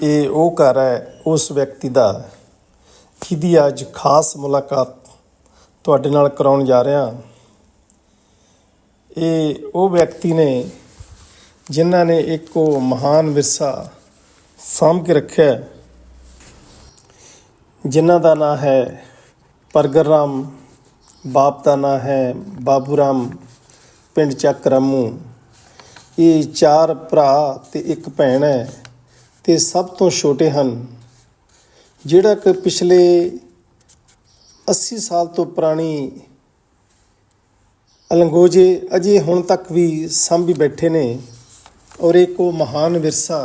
ਇਹ ਉਹ ਘਰ ਹੈ, ਉਸ ਵਿਅਕਤੀ ਦਾ। ਜਿਹਦੀ ਅੱਜ ਖਾਸ ਮੁਲਾਕਾਤ ਤੁਹਾਡੇ ਨਾਲ ਕਰਾਉਣ ਜਾ ਰਿਹਾ ਇਹ ਉਹ ਵਿਅਕਤੀ ਨੇ ਜਿਨ੍ਹਾਂ ਨੇ ਇੱਕ ਉਹ ਮਹਾਨ ਵਿਰਸਾ ਸਾਂਭ ਕੇ ਰੱਖਿਆ ਜਿਨ੍ਹਾਂ ਦਾ ਨਾਂ ਹੈ ਪਰਗਰ ਰਾਮ ਬਾਪ ਦਾ ਨਾਂ ਹੈ ਬਾਬੂ ਰਾਮ ਪਿੰਡ ਚੱਕ ਰਾਮੂ। ਇਹ ਚਾਰ ਭਰਾ ਤੇ ਇੱਕ ਭੈਣ ਹੈ। ਤੇ ਸਭ ਤੋਂ ਛੋਟੇ ਹਨ, ਜਿਹੜਾ ਕਿ ਪਿਛਲੇ 80 ਸਾਲ ਤੋਂ ਪੁਰਾਣੀ ਅਲੰਗੋਜੇ ਅਜੇ ਹੁਣ ਤੱਕ ਵੀ ਸਾਂਭੀ ਬੈਠੇ ਨੇ ਔਰ ਇੱਕ ਉਹ ਮਹਾਨ ਵਿਰਸਾ,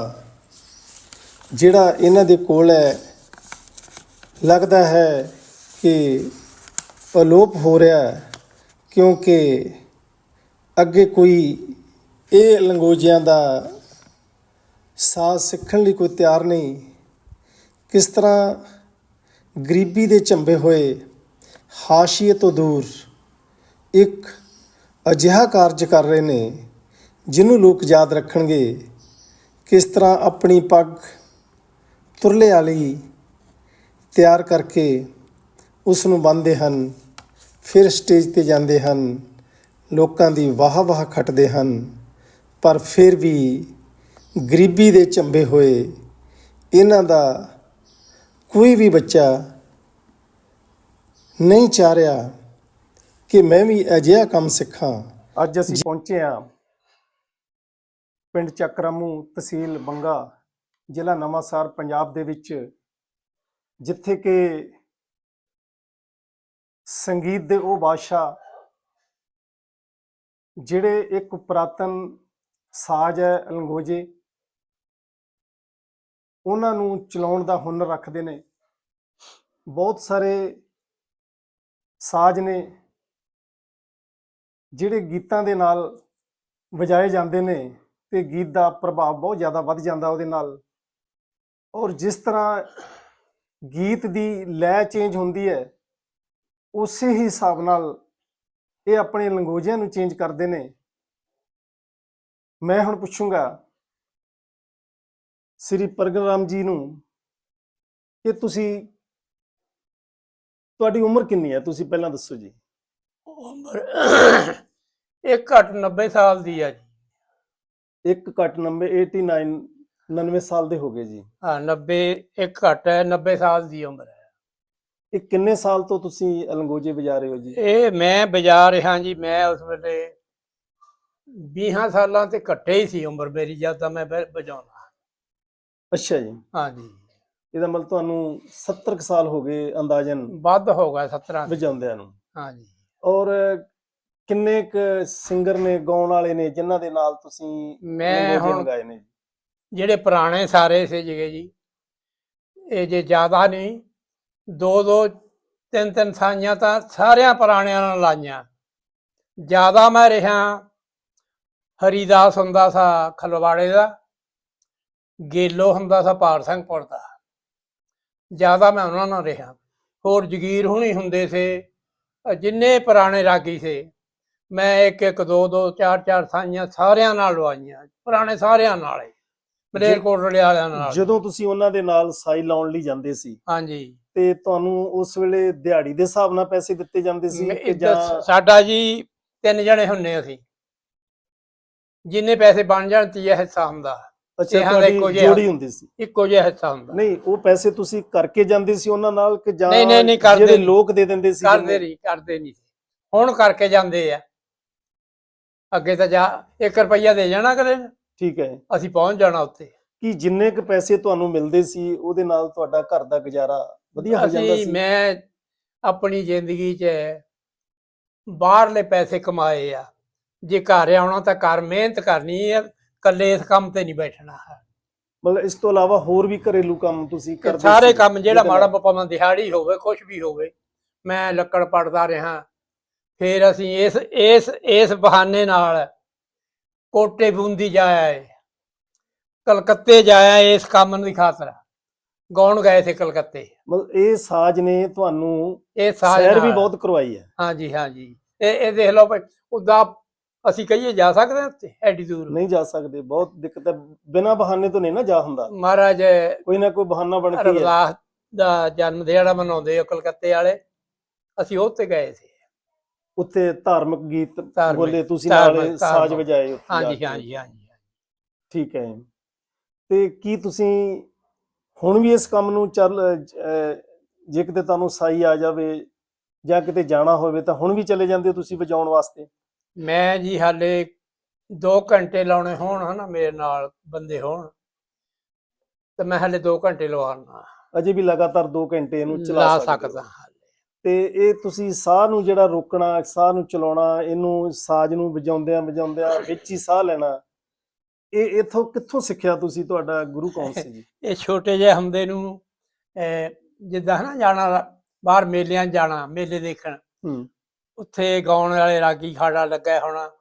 ਜਿਹੜਾ ਇਹਨਾਂ ਦੇ ਕੋਲ ਹੈ, ਲੱਗਦਾ ਹੈ ਕਿ ਅਲੋਪ ਹੋ ਰਿਹਾ ਹੈ, ਕਿਉਂਕਿ ਅੱਗੇ ਕੋਈ ਇਹ ਲੰਗੋਜਿਆਂ ਦਾ ਸਾਜ਼ ਸਿੱਖਣ ਲਈ ਕੋਈ ਤਿਆਰ ਨਹੀਂ। ਕਿਸ ਤਰ੍ਹਾਂ ਗਰੀਬੀ ਦੇ ਝੰਬੇ ਹੋਏ, ਹਾਸ਼ੀਏ ਤੋਂ ਦੂਰ, ਇੱਕ ਅਜਿਹਾ ਕਾਰਜ ਕਰ ਰਹੇ ਨੇ, ਜਿਹਨੂੰ ਲੋਕ ਯਾਦ ਰੱਖਣਗੇ। ਕਿਸ ਤਰ੍ਹਾਂ ਆਪਣੀ ਪੱਗ ਤੁਰਲੇ ਵਾਲੀ ਤਿਆਰ ਕਰਕੇ ਉਸ ਨੂੰ ਬੰਨ੍ਹਦੇ ਹਨ, ਫਿਰ ਸਟੇਜ ਤੇ ਜਾਂਦੇ ਹਨ, ਲੋਕਾਂ ਦੀ ਵਾਹ ਵਾਹ ਖੱਟਦੇ ਹਨ, ਪਰ ਫਿਰ ਵੀ ਗਰੀਬੀ ਦੇ ਚੰਬੇ ਹੋਏ, ਇਹਨਾਂ ਦਾ ਕੋਈ ਵੀ ਬੱਚਾ ਨਹੀਂ ਚਾਹ ਰਿਹਾ ਕਿ ਮੈਂ ਵੀ ਅਜਿਹਾ ਕੰਮ ਸਿੱਖਾਂ। ਅੱਜ ਅਸੀਂ ਪਹੁੰਚੇ ਹਾਂ ਪਿੰਡ ਚੱਕਰਾਮੂ ਤਹਿਸੀਲ ਬੰਗਾ, ਜ਼ਿਲ੍ਹਾ ਨਵਾਂਸਾਰ, ਪੰਜਾਬ ਦੇ ਵਿੱਚ, ਜਿੱਥੇ ਕਿ ਸੰਗੀਤ ਦੇ ਉਹ ਬਾਦਸ਼ਾਹ ਜਿਹੜੇ ਇੱਕ ਪੁਰਾਤਨ ਸਾਜ਼ ਹੈ ਅਲੰਗੋਜੇ ਉਹਨਾਂ ਨੂੰ ਚਲਾਉਣ ਦਾ ਹੁਨਰ ਰੱਖਦੇ ਨੇ। ਬਹੁਤ ਸਾਰੇ ਸਾਜ਼ ਨੇ, ਜਿਹੜੇ ਗੀਤਾਂ ਦੇ ਨਾਲ ਵਜਾਏ ਜਾਂਦੇ ਨੇ ਤੇ ਗੀਤ ਦਾ ਪ੍ਰਭਾਵ ਬਹੁਤ ਜ਼ਿਆਦਾ ਵੱਧ ਜਾਂਦਾ ਉਹਦੇ ਨਾਲ। ਔਰ ਜਿਸ ਤਰ੍ਹਾਂ ਗੀਤ ਦੀ ਲੈ ਚੇਂਜ ਹੁੰਦੀ ਹੈ, ਉਸੇ ਹੀ ਹਿਸਾਬ ਨਾਲ ਇਹ ਆਪਣੇ ਲੰਗੋਜਿਆਂ ਨੂੰ ਚੇਂਜ ਕਰਦੇ ਨੇ। ਮੈਂ ਹੁਣ ਪੁੱਛੂੰਗਾ ਸ੍ਰੀ ਪ੍ਰਗਰਾਮ ਜੀ ਨੂੰ ਕਿ ਤੁਸੀਂ ਤੁਹਾਡੀ ਉਮਰ ਕਿੰਨੀ ਹੈ? ਤੁਸੀਂ ਪਹਿਲਾਂ ਦੱਸੋ ਜੀ। ਉਮਰ ਇੱਕ ਘੱਟ 90 ਸਾਲ ਦੀ ਆ ਜੀ। ਇੱਕ ਘੱਟ 90 89 99 ਸਾਲ ਦੇ ਹੋ ਗਏ ਜੀ। ਹਾਂ 90 ਇੱਕ ਘੱਟ ਹੈ 90 ਸਾਲ ਦੀ ਉਮਰ ਹੈ। ਇਹ ਕਿੰਨੇ ਸਾਲ ਤੋਂ ਤੁਸੀਂ ਅਲੰਗੋਜੇ ਵਜਾ ਰਹੇ ਹੋ ਜੀ? ਇਹ ਮੈਂ ਬਜਾ ਰਿਹਾ ਜੀ ਮੈਂ ਉਸ ਵੇਲੇ 20 ਸਾਲਾਂ ਤੇ ਘੱਟੇ ਹੀ ਸੀ ਉਮਰ ਮੇਰੀ ਜਦ ਤਾਂ ਮੈਂ ਵਜਾਉਣਾ। ਅੱਛਾ ਜੀ। ਹਾਂ ਜੀ ਇਹਦਾ ਮਤਲਬ ਤੁਹਾਨੂੰ 70 ਕੁ ਸਾਲ ਹੋ ਗਏ ਅੰਦਾਜ਼ਨ ਵੱਧ ਹੋ ਗਿਆ 17 ਵਜਾਉਂਦਿਆਂ ਨੂੰ। ਹਾਂ ਜੀ ਔਰ ਕਿੰਨੇ ਕ ਸਿੰਗਰ ਨੇ ਗਾਉਣ ਵਾਲੇ ਨੇ ਜਿਨ੍ਹਾਂ ਦੇ ਨਾਲ ਤੁਸੀਂ ਮੈਂ ਹੁਣ ਗਾਏ ਨੇ? ਜਿਹੜੇ ਪੁਰਾਣੇ ਸਾਰੇ ਸੀ ਜਿਗੇ ਜੀ ਇਹ ਜੇ ਜ਼ਿਆਦਾ ਨਹੀਂ ਦੋ ਦੋ ਤਿੰਨ ਤਿੰਨ ਸਾਈਆਂ ਤਾਂ ਸਾਰਿਆਂ ਪੁਰਾਣਿਆਂ ਨਾਲ ਲਾਈਆਂ। ਜ਼ਿਆਦਾ ਮੈਂ ਰਿਹਾ ਹਰੀਦਾਸ ਹੁੰਦਾ ਸਾ ਖਲਵਾੜੇ ਦਾ ਗੇਲੋ ਹੁੰਦਾ ਸਾ ਪਾਰ ਸਿੰਘਪੁਰ ਦਾ। ਜ਼ਿਆਦਾ ਮੈਂ ਉਹਨਾਂ ਨਾਲ ਰਿਹਾ। ਹੋਰ ਜਗੀਰ ਹੁਣੀ ਹੁੰਦੇ ਸੇ ਜਿੰਨੇ ਪੁਰਾਣੇ ਰਾਗੀ ਸੇ ਮੈਂ ਇੱਕ ਇੱਕ ਦੋ ਦੋ ਚਾਰ ਚਾਰ ਸਾਈਆਂ ਸਾਰਿਆਂ ਨਾਲ ਲਵਾਈਆਂ। ਪੁਰਾਣੇ ਸਾਰਿਆਂ ਨਾਲ ਹੀ। ਮਲੇਰਕੋਟਲੇ ਵਾਲਿਆਂ ਨਾਲ। ਜਦੋਂ ਤੁਸੀਂ ਉਹਨਾਂ ਦੇ ਨਾਲ ਸਾਈ ਲਾਉਣ ਲਈ ਜਾਂਦੇ ਸੀ ਹਾਂਜੀ। ਤੇ ਤੁਹਾਨੂੰ ਉਸ ਵੇਲੇ ਦਿਹਾੜੀ ਦੇ ਹਿਸਾਬ ਨਾਲ ਪੈਸੇ ਦਿੱਤੇ ਜਾਂਦੇ ਸੀ ਕਿ ਜਾਂ ਸਾਡਾ ਜੀ ਤਿੰਨ ਜਣੇ ਹੁੰਨੇ ਅਸੀਂ। ਜਿੰਨੇ ਪੈਸੇ ਬਣ ਜਾਣ ਤੀਆ ਹਿੱਸਾ ਹੁੰਦਾ। ਅੱਛਾ ਛੇਹਾਂ ਦਾ ਇੱਕੋ ਤੁਹਾਡੀ ਜਿਹਾ। ਜੋੜੀ ਹੁੰਦੀ ਸੀ। ਇੱਕੋ ਜਿਹਾ ਹਿੱਸਾ ਹੁੰਦਾ। ਨਹੀਂ ਉਹ ਪੈਸੇ ਤੁਸੀਂ ਕਰਕੇ ਜਾਂਦੇ ਸੀ ਉਹਨਾਂ ਨਾਲ ਕਿ ਜਾਂ ਨਹੀਂ, ਨਹੀਂ, ਨਹੀਂ, ਕਰਦੇ ਜਿਹੜੇ ਨਹੀਂ। ਲੋਕ ਦੇ ਦਿੰਦੇ ਸੀ ਕਰਦੇ ਨਹੀਂ ਕਰਦੇ ਨਹੀਂ ਹੁਣ ਕਰਕੇ ਜਾਂਦੇ ਆ। ਅੱਗੇ ਤਾਂ ਜਾ 1 ਰੁਪਈਆ ਦੇ ਜਾਣਾ ਕਦੇ ਠੀਕ ਹੈ। ਅਸੀਂ ਪਹੁੰਚ ਜਾਣਾ ਉੱਥੇ। ਕਿ ਜਿੰਨੇ ਕ ਪੈਸੇ ਤੁਹਾਨੂੰ ਮਿਲਦੇ ਸੀ ਉਹਦੇ ਨਾਲ ਤੁਹਾਡਾ ਘਰ ਦਾ ਗੁਜ਼ਾਰਾ ਵਧੀਆ ਹੋ ਜਾਂਦਾ ਅਸੀਂ ਸੀ? ਮੈਂ ਆਪਣੀ ਜ਼ਿੰਦਗੀ 'ਚ ਬਾਹਰਲੇ ਪੈਸੇ ਕਮਾਏ ਆ। ਜੇ ਘਰ ਆਉਣਾ ਤਾਂ ਘਰ ਮਿਹਨਤ ਕਰਨੀ ਹੈ ਕੱਲੇ ਇਸ ਕੰਮ ਤੇ ਨਹੀਂ ਬੈਠਣਾ। ਹੈ ਮਤਲਬ ਇਸ ਤੋਂ ਇਲਾਵਾ ਹੋਰ ਵੀ ਘਰੇਲੂ ਕੰਮ ਤੁਸੀਂ ਕਰਦੇ ਸਾਰੇ ਸੀ, ਕੰਮ ਜਿਹੜਾ ਜਿਹਦੇ ਮਾੜਾ ਨਾਲ- ਭਾਵੇਂ ਦਿਹਾੜੀ ਹੋਵੇ ਕੁਝ ਵੀ ਹੋਵੇ ਮੈਂ ਲੱਕੜ ਪੜਦਾ ਰਿਹਾ। ਫਿਰ ਅਸੀਂ ਇਸ ਇਸ ਇਸ ਬਹਾਨੇ ਨਾਲ ਕੋਟੇ ਬੂੰਦੀ ਜਾਇਆ ਏ। ਕਲਕੱਤੇ ਜਾਇਆ ਇਸ ਕੰਮ ਦੀ ਖਾਤਰ। ਗਾਉਣ ਗਏ ਸੀ ਕਲਕੱਤੇ? ਮਤਲਬ ਇਹ ਸਾਜ਼ ਨੇ ਤੁਹਾਨੂੰ ਇਹ ਸਾਜ ਸੈਰ ਵੀ ਨਾਲ- ਬਹੁਤ ਕਰਵਾਈ ਹੈ। ਹਾਂਜੀ ਹਾਂਜੀ। ਇਹ ਇਹ ਦੇਖ ਲਓ ਭਾਈ ਉਹਦਾ ਅਸੀਂ ਕਹੀਏ ਜਾ ਸਕਦੇ ਹਾਂ ਉੱਥੇ ਐਡੀ ਦੂਰ। ਨਹੀਂ ਜਾ ਸਕਦੇ ਬਹੁਤ ਦਿੱਕਤ ਹੈ। ਬਿਨਾਂ ਬਹਾਨੇ ਤੋਂ ਨਹੀਂ ਨਾ ਜਾ ਹੁੰਦਾ। ਮਹਾਰਾਜ ਕੋਈ ਨਾ ਕੋਈ ਬਹਾਨਾ ਬਣ ਕੇ ਹੀ ਹੈ। ਰਵਿਦਾਸ ਦਾ ਜਨਮ ਦਿਹਾੜਾ ਮਨਾਉਂਦੇ ਆ ਕਲਕੱਤੇ ਵਾਲੇ। ਅਸੀਂ ਉਹ ਤੇ ਗਏ ਸੀ। ਉੱਥੇ ਧਾਰਮਿਕ ਗੀਤ ਧਾਰਮਿਕ- ਬੋਲੇ ਤੁਸੀਂ ਧਾਰਮਿਕ- ਨਾਲੇ ਸਾਜ਼ ਧਾਰਮਿਕ। ਵਜਾਏ ਉੱਥੇ ਜਾ ਹਾਂਜੀ ਕੇ। ਹਾਂਜੀ ਹਾਂਜੀ। ਠੀਕ ਹੈ। ਤੇ ਕੀ ਤੁਸੀਂ ਹੁਣ ਵੀ ਇਸ ਕੰਮ ਨੂੰ ਚੱਲ ਅਹ, ਜੇ ਕਿਤੇ ਤੁਹਾਨੂੰ ਸਾਈ ਆ ਜਾਵੇ ਜਾਂ ਕਿਤੇ ਜਾਣਾ ਹੋਵੇ ਤਾਂ ਹੁਣ ਵੀ ਚਲੇ ਜਾਂਦੇ ਹੋ ਤੁਸੀਂ ਵਜਾਉਣ ਵਾਸਤੇ? ਮੈਂ ਜੀ ਹਾਲੇ 2 ਘੰਟੇ ਲਾਉਣੇ ਹੋਣ ਹਨਾ ਮੇਰੇ ਨਾਲ ਬੰਦੇ ਹੋਣ ਤੇ ਮੈਂ ਹਾਲੇ 2 ਘੰਟੇ ਲਵਾਉਣਾ ਅਜੇ ਵੀ ਲਗਾਤਾਰ 2 ਘੰਟੇ ਇਹਨੂੰ ਚਲਾ ਸਕਦੇ ਹਾਲੇ। ਤੇ ਇਹ ਤੁਸੀਂ ਸਾਹ ਨੂੰ ਜਿਹੜਾ ਰੋਕਣਾ ਸਾਹ ਨੂੰ ਚਲਾਉਣਾ ਇਹਨੂੰ ਸਾਜ਼ ਨੂੰ ਵਜਾਉਂਦਿਆਂ ਵਜਾਉਂਦਿਆਂ ਵਿੱਚ ਹੀ ਸਾਹ ਲੈਣਾ ਇਹ ਇਥੋਂ ਕਿੱਥੋਂ ਸਿੱਖਿਆ ਤੁਸੀਂ ਤੁਹਾਡਾ ਗੁਰੂ ਕੌਣ ਸੀ ਜੀ? ਇਹ ਛੋਟੇ ਜਿਹੇ ਹੁੰਦੇ ਨੂੰ ਜਿੱਦਾਂ ਹਨਾ ਜਾਣਾ ਬਾਹਰ ਮੇਲਿਆਂ ਜਾਣਾ ਮੇਲੇ ਦੇਖਣ। ਉੱਥੇ ਗਾਉਣ ਵਾਲੇ ਰਾਗੀ ਖਾੜਾ ਲੱਗਾ ਹੋਣਾ।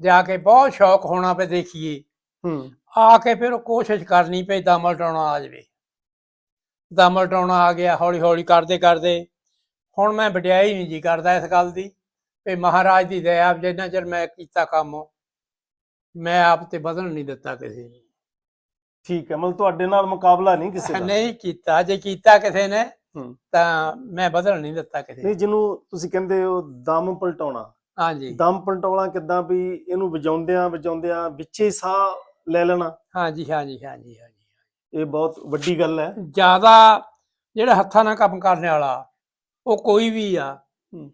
ਜਾ ਕੇ ਬਹੁਤ ਸ਼ੌਕ ਹੋਣਾ ਪਏ ਦੇਖੀਏ। ਹੂੰ। ਆ ਕੇ ਫਿਰ ਉਹ ਕੋਸ਼ਿਸ਼ ਕਰਨੀ ਪਈ ਦਮਲ ਟਾਉਣਾ ਆ ਜਾਵੇ। ਦਮਲ ਟਾਉਣਾ ਆ ਗਿਆ ਹੌਲੀ ਹੌਲੀ ਕਰਦੇ ਕਰਦੇ। ਹੁਣ ਮੈਂ ਵਡਿਆਈ ਨਹੀਂ ਜੀ ਕਰਦਾ ਇਸ ਗੱਲ ਦੀ। ਵੀ ਮਹਾਰਾਜ ਦੀ ਦਇਆ ਜਿੰਨਾ ਚਿਰ ਮੈਂ ਕੀਤਾ ਕੰਮ ਮੈਂ ਆਪ ਤੇ ਬਦਲ ਨਹੀਂ ਦਿੱਤਾ ਕਿਸੇ ਨੂੰ। ਠੀਕ ਹੈ ਮਤਲਬ ਤੁਹਾਡੇ ਨਾਲ ਮੁਕਾਬਲਾ ਨਹੀਂ ਕਿਸੇ ਦਾ? ਨਹੀਂ ਕੀਤਾ ਜੇ ਕੀਤਾ ਕਿਸੇ ਨੇ। ਤਾਂ ਮੈਂ ਬਦਲ ਨਹੀਂ ਦਿੱਤਾ ਕਿਸੇ ਨਹੀਂ। ਜਿਹਨੂੰ ਤੁਸੀਂ ਕਹਿੰਦੇ ਹੋ ਦਮ ਪਲਟਾਉਣਾ। ਹਾਂਜੀ। ਦਮ ਪਲਟਾਉਣਾ ਕਿੱਦਾਂ ਵੀ ਇਹਨੂੰ ਵਜਾਉਂਦਿਆਂ ਵਜਾਉਂਦਿਆਂ ਵਿੱਚੇ ਸਾਹ ਲੈ ਲੈਣਾ। ਹਾਂਜੀ ਹਾਂਜੀ ਹਾਂਜੀ ਹਾਂਜੀ। ਇਹ ਬਹੁਤ ਵੱਡੀ ਗੱਲ ਹੈ। ਜ਼ਿਆਦਾ ਜਿਹੜਾ ਹੱਥਾਂ ਨਾਲ ਕੰਮ ਕਰਨ ਵਾਲਾ ਉਹ ਕੋਈ ਵੀ ਆ ਹੂੰ।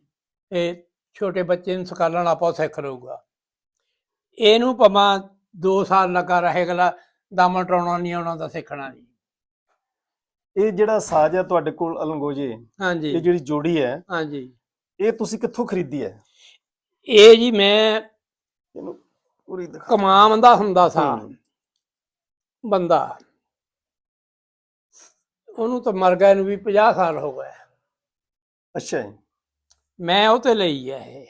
ਇਹ ਛੋਟੇ ਬੱਚੇ ਨੂੰ ਸਿਖਾਉਣਾ ਆਪਾਂ ਸਿੱਖ ਲਊਗਾ। ਇਹਨੂੰ ਭਾਵੇਂ 2 ਸਾਲ ਲੱਗਾ ਰਹੇਗਾ ਦਮ ਟਰਾਉਣਾ ਨਹੀਂ ਆਉਣਾ ਤਾਂ ਸਿੱਖਣਾ ਨਹੀਂ। ਇਹ ਜਿਹੜਾ ਸਾਜ਼ ਹੈ ਤੁਹਾਡੇ ਕੋਲ ਅਲੰਗੋਜੇ ਇਹ ਹਾਂਜੀ। ਜਿਹੜੀ ਜੋੜੀ ਹੈ ਹਾਂਜੀ। ਇਹ ਤੁਸੀਂ ਕਿੱਥੋਂ ਖਰੀਦੀ ਹੈ? ਇਹ ਜੀ ਮੈਂ ਇਹਨੂੰ ਪੂਰੀ ਦਿਖਾ। ਕਮਾਮ ਦਾ ਹੁੰਦਾ ਸਾ। ਬੰਦਾ। ਉਹਨੂੰ ਤਾਂ ਮਰ ਗਏ ਨੂੰ ਵੀ 50 ਸਾਲ ਹੋ ਗਏ। ਅੱਛਾ ਜੀ। ਮੈਂ ਉਹ ਤੇ ਲਈ ਹੈ ਇਹ।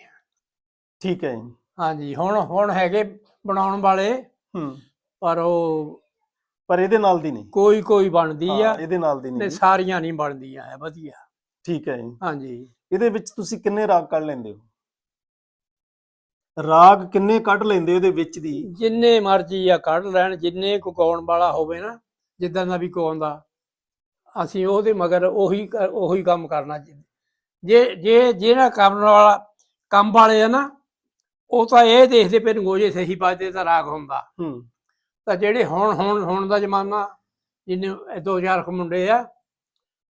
ਠੀਕ ਹੈ ਜੀ। ਹਾਂਜੀ ਹੁਣ ਹੁਣ ਹੈਗੇ ਬਣਾਉਣ ਵਾਲੇ। ਹੂੰ। ਪਰ ਉਹ ਪਰ ਇਹਦੇ ਨਾਲ ਦੀ ਨਹੀਂ। ਕੋਈ ਕੋਈ ਬਣਦੀ ਆ ਹਾਂ, ਇਹਦੇ ਨਾਲ ਦੀ ਤੇ ਨਹੀਂ। ਸਾਰੀਆਂ ਨਹੀਂ ਬਣਦੀਆਂ ਹੈ ਵਧੀਆ। ਠੀਕ ਹੈ ਜੀ। ਹਾਂਜੀ। ਇਹਦੇ ਵਿੱਚ ਤੁਸੀਂ ਕਿੰਨੇ ਰਾਗ ਕੱਢ ਲੈਂਦੇ ਹੋ? ਰਾਗ ਕਿੰਨੇ ਕੱਢ ਲੈਂਦੇ ਹੋ ਇਹਦੇ ਵਿੱਚ ਦੀ? ਜਿੰਨੇ ਮਰਜ਼ੀ ਆ ਕੱਢ ਲੈਣ ਜਿੰਨੇ ਕੋ ਗਾਉਣ ਵਾਲਾ ਹੋਵੇ ਨਾ ਜਿੱਦਾਂ ਦਾ ਵੀ ਗਾਉਂਦਾ ਅਸੀਂ ਉਹਦੇ ਮਗਰ ਉਹੀ ਕਰ- ਉਹੀ ਕੰਮ ਕਰਨਾ ਜੇ। ਜੇ ਜਿਹੜਾ ਕੰਮ ਵਾਲਾ ਕੰਮ ਵਾਲੇ ਆ ਨਾ ਉਹ ਤਾਂ ਇਹ ਦੇਖਦੇ ਪਏ ਨਗੋਜੇ ਸਹੀ ਪਾਜਦੇ ਤਾਂ ਰਾਗ ਹੁੰਦਾ। ਹੂੰ। ਤਾਂ ਜਿਹੜੇ ਹੁਣ ਹੁਣ ਹੁਣ ਦਾ ਜ਼ਮਾਨਾ ਜਿੰਨੇ ਇਹ ਦੋ ਚਾਰ ਕੁ ਮੁੰਡੇ ਆ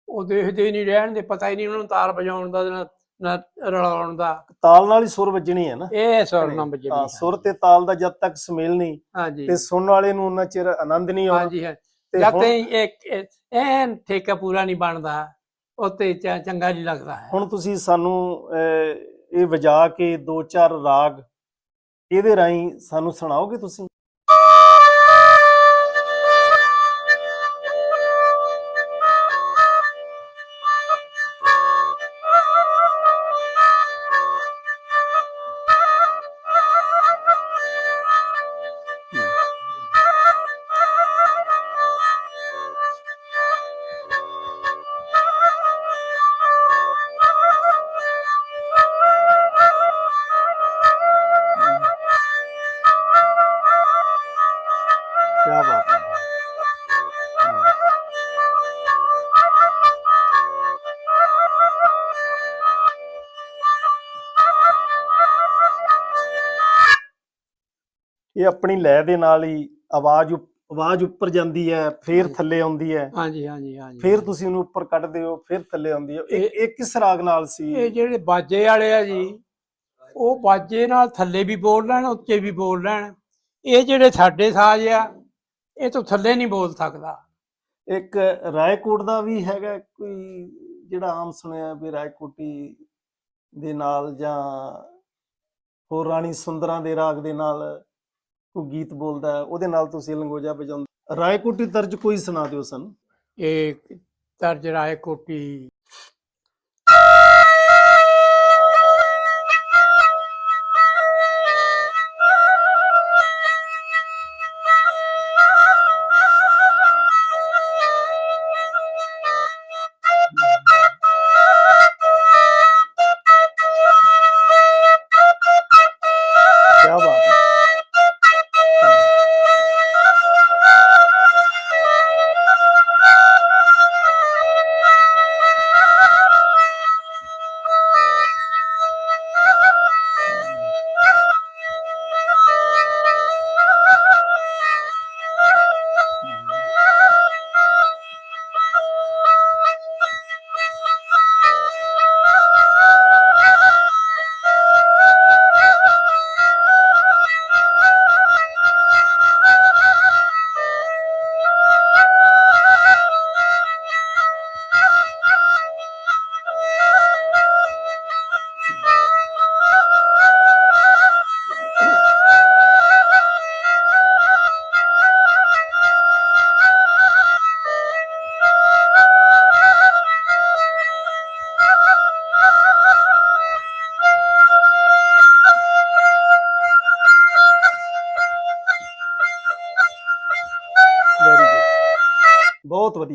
ਉਹ ਦੇਖਦੇ ਨਹੀਂ ਰਹਿਣ ਦੇ ਪਤਾ ਹੀ ਨਹੀਂ ਉਹਨਾਂ ਨੂੰ ਤਾਰ ਵਜਾਉਣ ਦਾ ਨਾ- ਨਾ ਰਲਾਉਣ ਦਾ। ਤਾਲ ਨਾਲ ਹੀ ਸੁਰ ਵੱਜਣੀ ਹੈ ਨਾ। ਇਹ ਸੁਰ ਨੰਬਰ ਜਿਹੜੀ ਹਾਂ ਸੁਰ ਤੇ ਤਾਲ ਦਾ ਜਦ ਤੱਕ ਸੁਮੇਲ ਨਹੀਂ ਹਾਂਜੀ। ਤੇ ਸੁਣਨ ਵਾਲੇ ਨੂੰ ਉਹਨਾਂ ਚਿਰ ਆਨੰਦ ਨਹੀਂ ਆਉਣਾ ਹਾਂਜੀ ਹਾਂ ਤੇ ਜਦ ਹੁਣ- ਤਾਈਂ ਇੱਕ ਐਨ ਠੇਕਾ ਪੂਰਾ ਨਹੀਂ ਬਣਦਾ ਉੱਤੇ ਚੰਗਾ ਨਹੀਂ ਲੱਗਦਾ ਹੈ। ਹੁਣ ਤੁਸੀਂ ਸਾਨੂੰ ਅਹ, ਇਹ ਵਜਾ ਕੇ ਦੋ ਚਾਰ ਰਾਗ ਇਹਦੇ ਰਾਹੀਂ ਸਾਨੂੰ ਸੁਣਾਓਗੇ ਤੁਸੀਂ? ਇਹ ਆਪਣੀ ਲੈਅ ਦੇ ਨਾਲ ਹੀ ਆਵਾਜ਼ ਆਵਾਜ਼ ਉੱਪਰ ਜਾਂਦੀ ਹੈ ਫੇਰ। ਥੱਲੇ ਆਉਂਦੀ ਹੈ। ਹਾਂਜੀ ਹਾਂਜੀ ਹਾਂਜੀ। ਫੇਰ ਤੁਸੀਂ ਉਹਨੂੰ ਉੱਪਰ ਕੱਢਦੇ ਹੋ ਫਿਰ ਥੱਲੇ ਆਉਂਦੀ ਹੈ। ਇਹ ਇਹ- ਕਿਸ ਰਾਗ ਨਾਲ ਸੀ? ਇਹ ਜਿਹੜੇ ਬਾਜੇ ਵਾਲੇ ਆ ਜੀ ਉਹ ਬਾਜੇ ਨਾਲ ਥੱਲੇ ਵੀ ਬੋਲ ਲੈਣ ਉੱਚੇ ਵੀ ਬੋਲ ਲੈਣ। ਇਹ ਜਿਹੜੇ ਸਾਡੇ ਸਾਜ਼ ਆ ਇਹ ਤੋਂ ਥੱਲੇ ਨਹੀਂ ਬੋਲ ਸਕਦਾ। ਇੱਕ ਰਾਏਕੋਟ ਦਾ ਵੀ ਹੈਗਾ ਕੋਈ ਜਿਹੜਾ ਆਮ ਸੁਣਿਆ ਵੀ ਰਾਏਕੋਟੀ ਦੇ ਨਾਲ ਜਾਂ ਹੋਰ ਰਾਣੀ ਸੁੰਦਰਾਂ ਦੇ ਰਾਗ ਦੇ ਨਾਲ ਕੋਈ ਗੀਤ ਬੋਲਦਾ ਉਹਦੇ ਨਾਲ ਤੁਸੀਂ ਲੰਗੋਜਾ ਵਜਾਉਂਦੇ ਰਾਏਕੋਟੀ ਤਰਜ ਕੋਈ ਸੁਣਾ ਦਿਓ ਸਾਨੂੰ। ਇਹ ਤਰਜ ਰਾਏ ਕੋਟੀ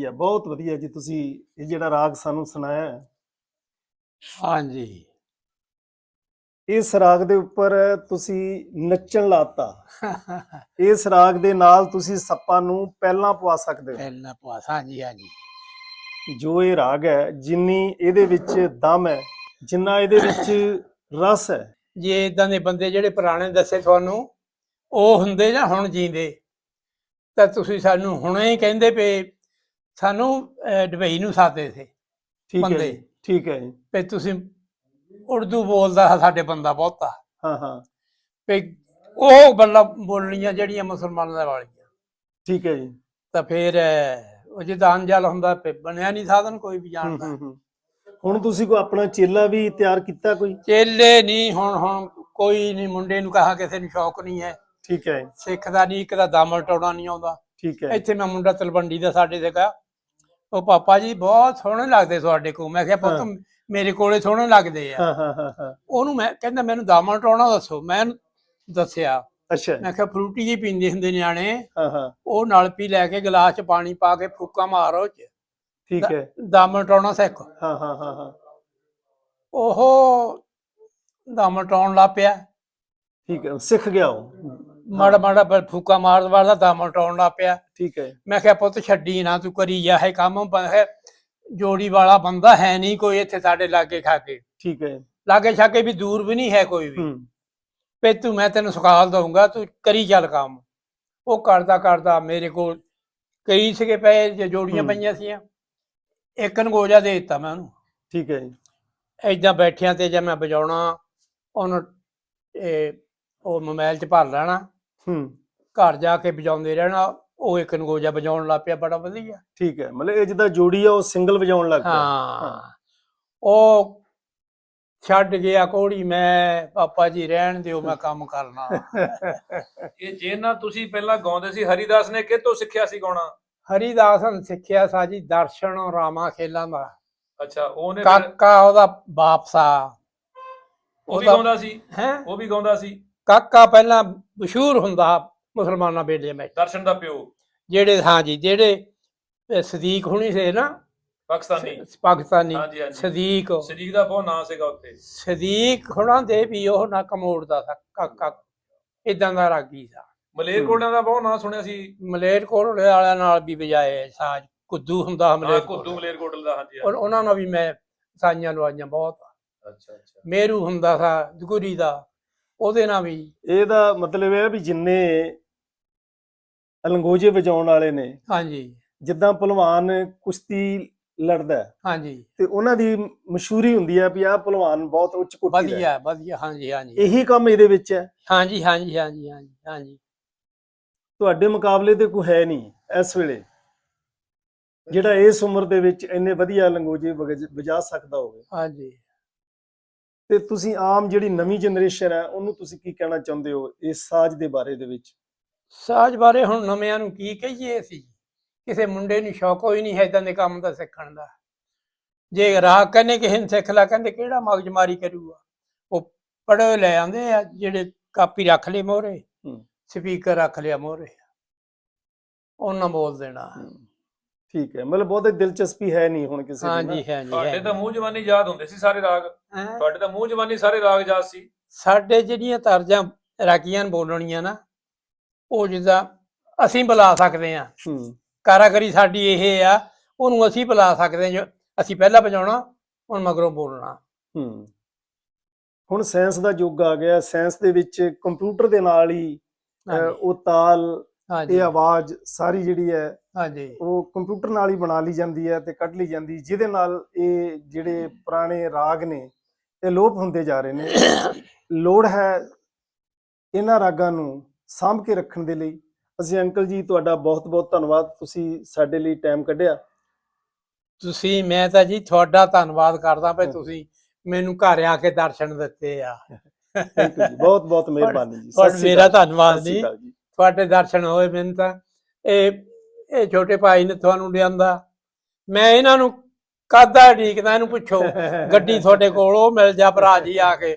ਵਧੀਆ ਬਹੁਤ ਵਧੀਆ ਜੀ ਤੁਸੀਂ ਇਹ ਜਿਹੜਾ ਰਾਗ ਸਾਨੂੰ ਸੁਣਾਇਆ ਹੈ, ਹਾਂਜੀ। ਇਸ ਰਾਗ ਦੇ ਉੱਪਰ ਤੁਸੀਂ ਨੱਚਣ ਲਾਤਾ। ਇਸ ਰਾਗ ਦੇ ਨਾਲ ਤੁਸੀਂ ਸੱਪਾਂ ਨੂੰ ਪਹਿਲਾਂ ਪਵਾ ਸਕਦੇ ਹੋ। ਪਹਿਲਾਂ ਪਾਸ ਹਾਂਜੀ ਹਾਂਜੀ। ਜੋ ਇਹ ਰਾਗ ਹੈ ਜਿੰਨੀ ਇਹਦੇ ਵਿੱਚ ਦਮ ਹੈ ਜਿੰਨਾ ਇਹਦੇ ਵਿੱਚ ਰਸ ਹੈ। ਜੇ ਇਦਾਂ ਦੇ ਬੰਦੇ ਜਿਹੜੇ ਪੁਰਾਣੇ ਦੱਸੇ ਤੁਹਾਨੂੰ ਉਹ ਹੁੰਦੇ ਜਾਂ ਹੁਣ ਜੀਂਦੇ ਤਾਂ ਤੁਸੀਂ ਸਾਨੂੰ ਹੁਣੇ ਹੀ ਕਹਿੰਦੇ ਪਏ ਸਾਨੂੰ ਦੁਬਈ ਨੂੰ ਸਾਦੇ ਸੀ ਠੀਕ ਹੈ। ਜੀ ਠੀਕ ਹੈ ਜੀ। ਵੀ ਤੁਸੀਂ ਉਰਦੂ ਬੋਲਦਾ ਸਾਡੇ ਬੰਦਾ ਬਹੁਤਾ। ਹਾਂ ਹਾਂ। ਵੀ ਉਹ ਗੱਲਾਂ ਬੋਲਣੀਆਂ ਜਿਹੜੀਆਂ ਮੁਸਲਮਾਨਾਂ ਦੇ ਵਾਲੀਆਂ। ਠੀਕ ਹੈ ਜੀ। ਤਾਂ ਫਿਰ ਅਹ, ਉਹ ਜਿੱਦਾਂ ਅੰਜਲ ਹੁੰਦਾ ਵੀ ਬਣਿਆ ਨਹੀਂ ਸਾਧਨ ਕੋਈ ਵੀ ਹੂੰ, ਜਾਣਦਾ ਹੂੰ, ਹੂੰ। ਹੁਣ ਤੁਸੀਂ ਕੋਈ ਆਪਣਾ ਚੇਲਾ ਵੀ ਤਿਆਰ ਕੀਤਾ ਕੋਈ? ਚੇਲੇ ਨਹੀਂ ਹੁਣ ਹੁਣ ਕੋਈ ਨਹੀਂ ਮੁੰਡੇ ਨੂੰ ਕਹਾ ਕਿਸੇ ਨੂੰ ਸ਼ੌਕ ਨਹੀਂ ਹੈ। ਠੀਕ ਹੈ। ਸਿੱਖ ਦਾ ਨਹੀਂ ਇੱਕ ਦਾ ਦਾਮਲ ਟੋਣਾ ਨਹੀਂ ਆਉਂਦਾ। ਠੀਕ ਹੈ। ਇੱਥੇ ਮੈਂ ਮੁੰਡਾ ਤਲਵੰਡੀ ਦਾ ਸਾਡੇ ਸੀਗਾ ਉਹ ਪਾਪਾ ਜੀ ਬਹੁਤ ਸੋਹਣੇ ਲੱਗਦੇ ਤੁਹਾਡੇ ਕੋਲ। ਮੈਂ ਕਿਹਾ। ਪੁੱਤ ਮੇਰੇ ਕੋਲੇ ਸੋਹਣੇ ਲੱਗਦੇ ਆ। ਹਾਂ ਹਾਂ ਹਾਂ ਹਾਂ। ਉਹਨੂੰ ਮੈਂ ਕਹਿੰਦਾ ਮੈਨੂੰ ਦਾਮਲ ਟੋਣਾ ਦੱਸੋ। ਮੈਂ ਦੱਸਿਆ। ਅੱਛਾ। ਮੈਂ ਕਿਹਾ ਫਰੂਟੀ ਜੀ ਪੀਂਦੇ ਹੁੰਦੇ ਨਿਆਣੇ। ਹਾਂ ਹਾਂ। ਉਹ ਨਾਲ ਪੀ ਲੈ ਕੇ ਗਲਾਸ ਚ ਪਾਣੀ ਪਾ ਕੇ ਫੂਕਾ ਮਾਰੋ ਚ। ਠੀਕ ਹੈ। ਦਾਮਲ ਟੋਣਾ ਸਿੱਖ। ਹਾਂ ਹਾਂ ਹਾਂ ਹਾਂ। ਉਹ ਦਾਮਲ ਟੋਣ ਲਾ ਪਿਆ। ਠੀਕ ਹੈ ਸਿੱਖ ਗਿਆ ਉਹ। ਮਾੜਾ ਮਾੜਾ ਬ- ਫੂਕਾ ਮਾਰਦਾ ਮਾਰਦਾ ਦਾਮਲ ਟੋਣ ਲਾ ਪਿਆ। ਠੀਕ ਹੈ। ਮੈਂ ਕਿਹਾ ਪੁੱਤ ਛੱਡੀ ਨਾ ਤੂੰ ਕਰੀ ਜਾ ਇਹ ਕੰਮ ਹੈ ਜੋੜੀ ਵਾਲਾ ਬੰਦਾ ਹੈ ਨਹੀਂ ਕੋਈ ਇੱਥੇ ਸਾਡੇ ਲਾਗੇ ਖਾ ਕੇ ਠੀਕ ਹੈ। ਲਾਗੇ ਛਾਕੇ ਵੀ ਦੂਰ ਵੀ ਨਹੀਂ ਹੈ ਕੋਈ ਵੀ। ਪੇ ਤੂੰ ਮੈਂ ਤੈਨੂੰ ਸਿਖਾਲ ਦਊਂਗਾ ਤੂੰ ਕਰੀ ਚੱਲ ਕੰਮ। ਉਹ ਕਰਦਾ ਕਰਦਾ ਮੇਰੇ ਕੋਲ ਕਈ ਸੀਗੇ ਪਏ ਜੇ ਜੋੜੀਆਂ। ਪਈਆਂ ਸੀਆਂ। ਇੱਕ ਨਗੋਜਾ ਦੇ ਦਿੱਤਾ ਮੈਂ ਉਹਨੂੰ। ਠੀਕ ਹੈ। ਜੀ ਏਦਾਂ ਬੈਠਿਆਂ ਤੇ ਜੇ ਮੈਂ ਵਜਾਉਣਾ ਉਹਨੂੰ ਇਹ ਉਹ ਮੋਬਾਈਲ 'ਚ ਭਰ ਲੈਣਾ। ਹੂੰ। ਘਰ ਜਾ ਕੇ ਵਜਾਉਂਦੇ ਰਹਿਣਾ ਉਹ ਇੱਕ ਨਗੋਜਾ ਵਜਾਉਣ ਲੱਗ ਪਿਆ ਬੜਾ ਵਧੀਆ। ਠੀਕ ਹੈ ਮਤਲਬ ਇਹ ਜਿੱਦਾਂ ਜੋੜੀ ਆ ਉਹ ਸਿੰਗਲ ਵਜਾਉਣ ਲੱਗ ਪਿਆ। ਹਾਂ। ਉਹ ਛੱਡ ਗਿਆ ਕੋੜੀ ਮੈਂ ਪਾਪਾ ਜੀ ਰਹਿਣ ਦਿਓ ਮੈਂ ਕੰਮ ਕਰਨਾ। ਇਹ ਜੇ ਨਾ ਤੁਸੀਂ ਪਹਿਲਾਂ ਗਾਉਂਦੇ ਸੀ ਹਰੀਦਾਸ ਨੇ ਤੋਂ ਸਿੱਖਿਆ ਸੀ ਗਾਉਣਾ? ਹਰੀਦਾਸ ਨੇ ਸਿੱਖਿਆ ਸਾਜੀ ਦਰਸ਼ਨ ਰਾਮਾ ਖੇਲਾਂ ਦਾ। ਅੱਛਾ ਉਹਨੇ ਕਾਕਾ ਉਹਦਾ ਬਾਪ ਸਾ ਉਹ ਵੀ ਗਾਉਂਦਾ ਸੀ? ਹੈ? ਉਹ ਵੀ ਗਾਉਂਦਾ ਸੀ? ਕਾਕਾ ਪਹਿਲਾਂ ਮਸ਼ਹੂਰ ਹੁੰਦਾ ਮੁਸਲਮਾਨਾਂ ਵੇਲੇ ਵਿੱਚ। ਦਰਸ਼ਨ ਦਾ ਪਿਓ। ਜਿਹੜੇ ਹਾਂ ਜੀ ਜਿਹੜੇ ਸਦੀਕ ਹੁਣੀ ਸੀ ਨਾ? ਪਾਕਿਸਤਾਨੀ। ਪਾਕਿਸਤਾਨੀ। ਸਦੀਕ। ਸਦੀਕ ਦਾ ਬਹੁਤ ਨਾਂ ਸੀਗਾ ਉੱਤੇ ਸਦੀਕ ਹੁਣਾਂ ਦੇ ਵੀ ਉਹ ਨੱਕ ਮੋੜਦਾ ਸੀ ਕਾਕਾ। ਇਦਾਂ ਦਾ ਰਾਗੀ ਸੀ। ਮਲੇਰਕੋਟਿਆਂ ਦਾ ਬਹੁਤ ਨਾਂ ਸੁਣਿਆ ਸੀ। ਮਲੇਰ ਕੋਲੇ ਵਾਲਿਆਂ ਨਾਲ ਵੀ ਵਜਾਏ ਸਾਜ। ਕੁੱਦੂ ਹੁੰਦਾ ਮਲੇਰ ਕੁੱਦੂ ਮਲੇਰਕੋਟਲ ਦਾ ਹਾਂਜੀ ਔਰ ਉਹਨਾਂ ਨਾਲ ਵੀ ਮੈਂ ਸਾਈਆਂ ਲਵਾਈਆਂ ਬਹੁਤ। ਅੱਛਾ ਅੱਛਾ। ਮੇਰੂ ਹੁੰਦਾ ਸਾ ਦਗੁਰੀ ਦਾ। ਉਹਦੇ ਨਾਲ ਵੀ। ਇਹਦਾ ਮਤਲਬ ਇਹ ਹੈ ਵੀ ਜਿੰਨੇ ਅਲੰਗੋਜੇ ਵਜਾਉਣ ਵਾਲੇ ਨੇ ਹਾਂਜੀ। ਜਿੱਦਾਂ ਪਹਿਲਵਾਨ ਕੁਸ਼ਤੀ ਲੜਦਾ ਹੈ, ਹਾਂਜੀ। ਤੇ ਉਹਨਾਂ ਦੀ ਮਸ਼ਹੂਰੀ ਹੁੰਦੀ ਹੈ ਵੀ ਆਹ ਪਹਿਲਵਾਨ ਬਹੁਤ ਉੱਚ ਕੋਟੀ ਦਾ ਹੈ। ਵਧੀਆ ਵਧੀਆ ਹਾਂਜੀ ਹਾਂਜੀ। ਇਹੀ ਕੰਮ ਇਹਦੇ ਵਿੱਚ ਹੈ? ਹਾਂਜੀ ਹਾਂਜੀ ਹਾਂਜੀ ਹਾਂਜੀ ਹਾਂਜੀ। ਤੁਹਾਡੇ ਮੁਕਾਬਲੇ ਤੇ ਕੋਈ ਹੈ ਨਹੀਂ ਇਸ ਵੇਲੇ। ਜਿਹੜਾ ਇਸ ਉਮਰ ਦੇ ਵਿੱਚ ਇੰਨੇ ਵਧੀਆ ਲੰਗੋਜੇ ਵਗਜ- ਵਜਾ ਸਕਦਾ ਹੋਵੇ। ਹਾਂਜੀ। ਤੇ ਤੁਸੀਂ ਆਮ ਜਿਹੜੀ ਨਵੀਂ ਜਨਰੇਸ਼ਨ ਹੈ ਉਹਨੂੰ ਤੁਸੀਂ ਕੀ ਕਹਿਣਾ ਚਾਹੁੰਦੇ ਹੋ ਇਸ ਸਾਜ਼ ਦੇ ਬਾਰੇ ਦੇ ਵਿੱਚ? ਸਾਜ ਬਾਰੇ ਹੁਣ ਨਵਿਆਂ ਨੂੰ ਕੀ ਕਹੀਏ ਅਸੀਂ? ਕਿਸੇ ਮੁੰਡੇ ਨੂੰ ਸ਼ੌਕ ਹੋਈ ਨਹੀਂ ਹੈ ਇਦਾਂ ਦੇ ਕੰਮ ਦਾ ਸਿੱਖਣ ਦਾ। ਜੇ ਰਾਗ ਕਹਿੰਦੇ ਕਿਸੇ ਨੂੰ ਸਿੱਖ ਲੈ ਕਹਿੰਦੇ ਕਿਹੜਾ ਮਗਜਮਾਰੀ ਕਰੂਗਾ? ਉਹ ਪੜ੍ਹੇ ਲੈ ਆਂਦੇ ਆ ਜਿਹੜੇ ਕਾਪੀ ਰੱਖ ਲਈ ਮੋਹਰੇ ਹੂੰ। ਸਪੀਕਰ ਰੱਖ ਲਿਆ ਮੋਹਰੇ। ਉਹਨਾਂ ਬੋਲ ਦੇਣਾ। ਠੀਕ ਹੈ ਮਤਲਬ ਬਹੁਤੀ ਦਿਲਚਸਪੀ ਹੈ ਨਹੀਂ ਹੁਣ ਕਿਸੇ ਦੀ ਨਾ। ਹਾਂਜੀ ਹਾਂਜੀ ਤੁਹਾਡੇ ਹੈ। ਤਾਂ ਮੂੰਹ ਜਵਾਨੀ ਯਾਦ ਹੁੰਦੇ ਸੀ ਸਾਰੇ ਰਾਗ। ਹੈਂ? ਤੁਹਾਡੇ ਤਾਂ ਮੂੰਹ ਜਵਾਨੀ ਸਾਰੇ ਰਾਗ ਯਾਦ ਸੀ। ਸਾਡੇ ਜਿਹੜੀਆਂ ਤਰਜਾਂ ਰਾਗੀਆਂ ਬੋਲਣੀਆਂ ਨਾ ਉਹ ਜਿੱਦਾਂ ਅਸੀਂ ਬੁਲਾ ਸਕਦੇ ਆ ਹੂੰ। ਕਾਰਾਗਰੀ ਸਾਡੀ ਇਹ ਆ ਉਹਨੂੰ ਅਸੀਂ ਬੁਲਾ ਸਕਦੇ ਹਾਂ ਜੋ ਅਸੀਂ ਪਹਿਲਾਂ ਵਜਾਉਣਾ ਹੁਣ ਮਗਰੋਂ ਬੋਲਣਾ। ਹੂੰ। ਹੁਣ ਸਾਇੰਸ ਦਾ ਯੁੱਗ ਆ ਗਿਆ ਸਾਇੰਸ ਦੇ ਵਿੱਚ ਕੰਪਿਊਟਰ ਦੇ ਨਾਲ ਹੀ ਅਹ, ਹਾਂਜੀ। ਉਹ ਤਾਲ ਇਹ ਆਵਾਜ਼ ਸਾਰੀ ਜਿਹੜੀ ਹੈ ਹਾਂਜੀ। ਉਹ ਕੰਪਿਊਟਰ ਨਾਲ ਹੀ ਬਣਾ ਲਈ ਜਾਂਦੀ ਹੈ ਤੇ ਕੱਢ ਲਈ ਜਾਂਦੀ ਜਿਹਦੇ ਨਾਲ ਇਹ ਜਿਹੜੇ ਪੁਰਾਣੇ ਰਾਗ ਨੇ ਇਹ ਲੋਪ ਹੁੰਦੇ ਜਾ ਰਹੇ ਨੇ। ਲੋੜ ਹੈ ਇਹਨਾਂ ਰਾਗਾਂ ਨੂੰ ਸਾਂਭ ਕੇ ਰੱਖਣ ਦੇ ਲਈ। ਅਸੀਂ ਅੰਕਲ ਜੀ ਤੁਹਾਡਾ ਬਹੁਤ ਬਹੁਤ ਧੰਨਵਾਦ ਤੁਸੀਂ ਸਾਡੇ ਲਈ ਟਾਈਮ ਕੱਢਿਆ। ਤੁਸੀਂ ਮੈਂ ਤਾਂ ਜੀ ਤੁਹਾਡਾ ਧੰਨਵਾਦ ਕਰਦਾ ਵੀ ਤੁਸੀਂ ਮੈਨੂੰ ਘਰ ਆ ਕੇ ਦਰਸ਼ਨ ਦਿੱਤੇ ਆ। ਬਹੁਤ ਬਹੁਤ ਮਿਹਰਬਾਨੀ ਜੀ। ਸਤਿ ਸ਼੍ਰੀ ਮੇਰਾ। ਧੰਨਵਾਦ ਅਕਾਲ ਜੀ। ਤੁਹਾਡੇ ਦਰਸ਼ਨ ਹੋਏ ਮੈਨੂੰ ਤਾਂ। ਇਹ ਇਹ ਛੋਟੇ ਭਾਈ ਨੇ ਤੁਹਾਨੂੰ ਲਿਆਂਦਾ। ਮੈਂ ਇਹਨਾਂ ਨੂੰ ਕਾਦਾ ਢੀਕਦਾ ਇਹਨੂੰ ਪੁੱਛੋ। ਗੱਡੀ ਤੁਹਾਡੇ ਕੋਲ ਉਹ ਮਿਲ ਜਾ ਭਰਾ ਜੀ ਆ ਕੇ।